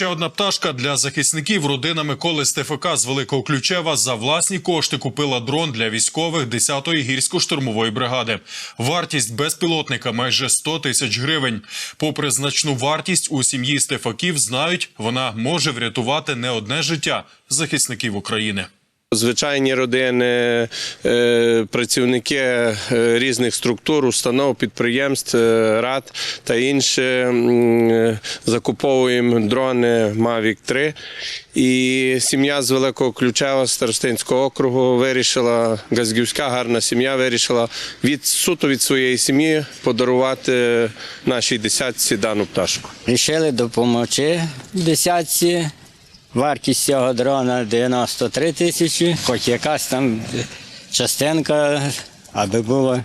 Ще одна пташка для захисників. Родина Миколи Стефака з Великого Ключева за власні кошти купила дрон для військових 10-ї гірсько-штурмової бригади. Вартість безпілотника майже 100 тисяч гривень. Попри значну вартість, у сім'ї Стефаків знають, вона може врятувати не одне життя захисників України. Звичайні родини, е, працівники е, різних структур, установ, підприємств, е, рад та інше закуповуємо дрони Mavic 3. І сім'я з Великого Ключева Старостинського округу вирішила, газгівська гарна сім'я вирішила від суто від своєї сім'ї подарувати нашій десятці дану пташку. Рішили допомогти десятці. Вартість цього дрона 93 тисячі, хоч якась там частинка, аби було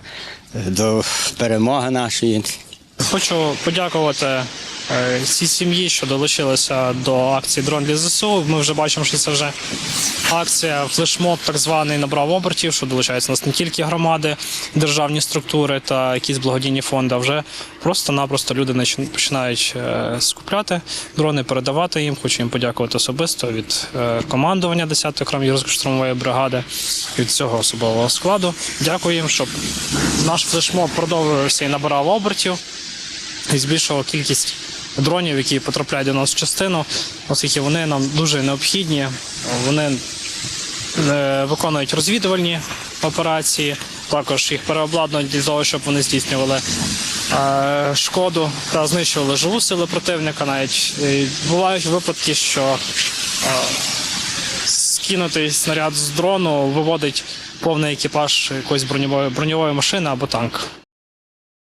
до перемоги нашої. Хочу подякувати е, цій сім'ї, що долучилися до акції Дрон для ЗСУ. Ми вже бачимо, що це вже акція флешмоб, так званий набрав обертів, що долучаються нас не тільки громади, державні структури та якісь благодійні фонди, а вже просто-напросто люди починають е, скупляти дрони, передавати їм. Хочу їм подякувати особисто від е, командування 10-ї окремої штурмової бригади від цього особового складу. Дякую їм, щоб наш флешмоб продовжувався і набирав обертів і збільшував кількість дронів, які потрапляють до нас в частину, оскільки вони нам дуже необхідні. Вони е, виконують розвідувальні операції, також їх переобладнують для того, щоб вони здійснювали е, шкоду та знищували живу сили противника. Навіть Е, бувають випадки, що скинутий снаряд з дрону виводить повний екіпаж якоїсь броньової, броньової машини або танк.